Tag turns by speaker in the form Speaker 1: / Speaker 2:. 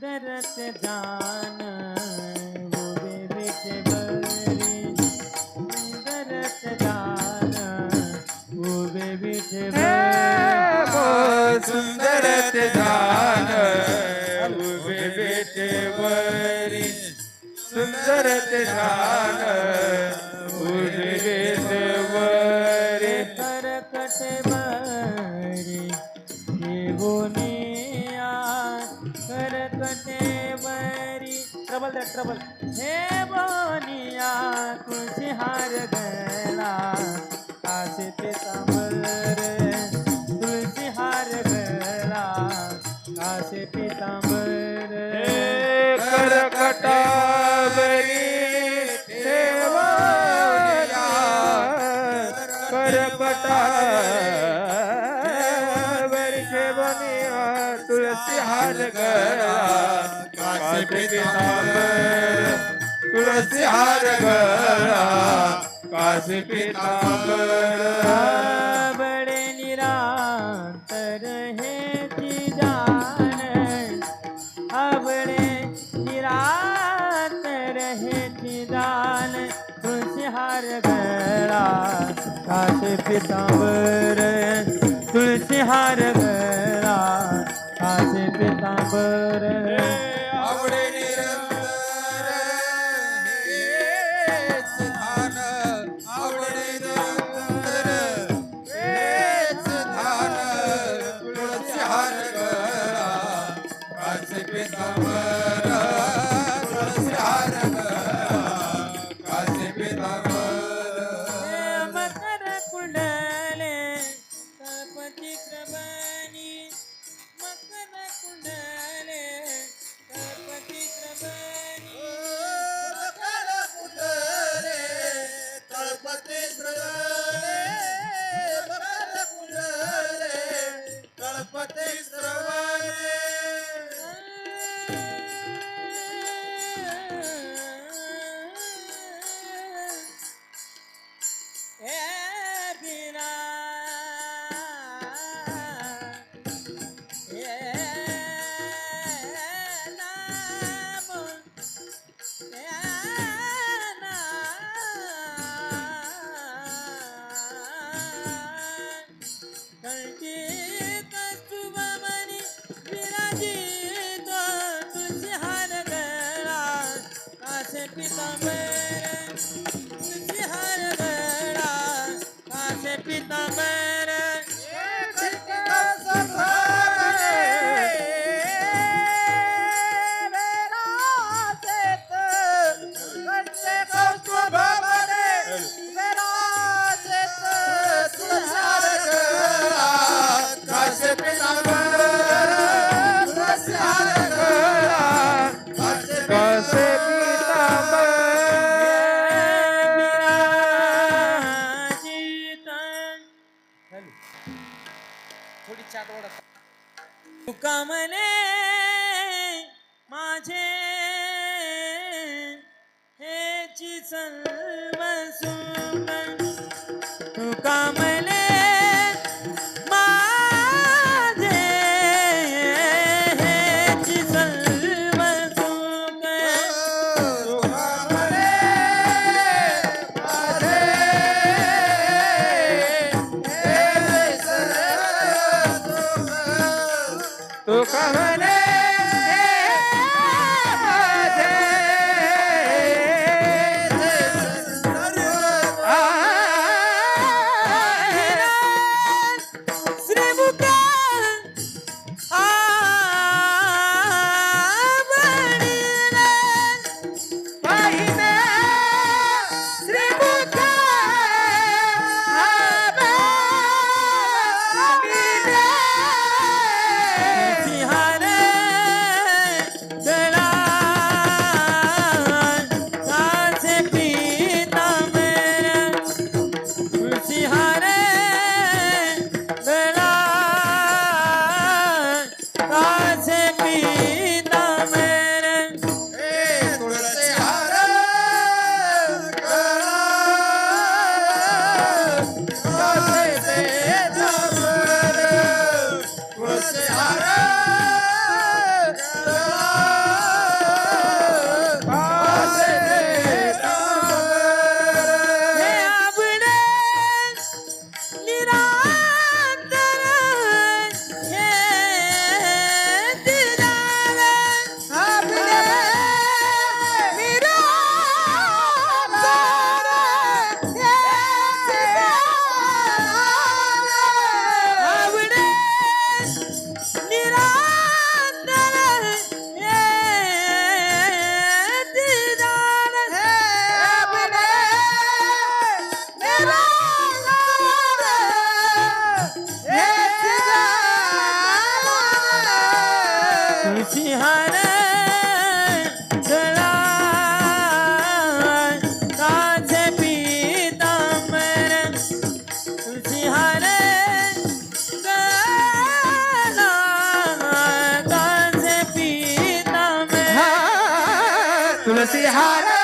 Speaker 1: ਕੁਦਰਤ ਦਾਨ ਉਹਦੇ ਵਿੱਚ ਬੜੀ ਕੁਦਰਤ ਦਾਨ ਉਹਦੇ
Speaker 2: ਵਿੱਚ ਬੜੀ ਸੁੰਦਰਤ ਦਾਨ ਉਹਦੇ ਵਿੱਚ ਬੜੀ ਸੁੰਦਰਤ ਦਾਨ ਉਹਦੇ
Speaker 1: ਵਿੱਚ ਬੜੀ ਪ੍ਰਕਟ ਬੜੀ ਜੀਵਨੀ करकटे बरी। ट्रबल दे ट्रबल। हे बोनिया तुझी हार गळा आसे पितांबर तुळशी हार आसे पितांबर
Speaker 2: करकटावरी ठेवया करकटावरी ठेवनिया तुळसी हार पितांबर तुळसी हार गळा काशी पितांबर
Speaker 1: बड़े निरांतर है जान अबड़े निरांतर है जान तुलसी हार गळा काशे पितांबर तुलसी हार गळा काशे पितांबर ಮತ್ತೆ Let me somewhere. थोडी चार ओढत तुका माझे हे चिसल सर्व तुका Look, I'm
Speaker 2: तुलसी हार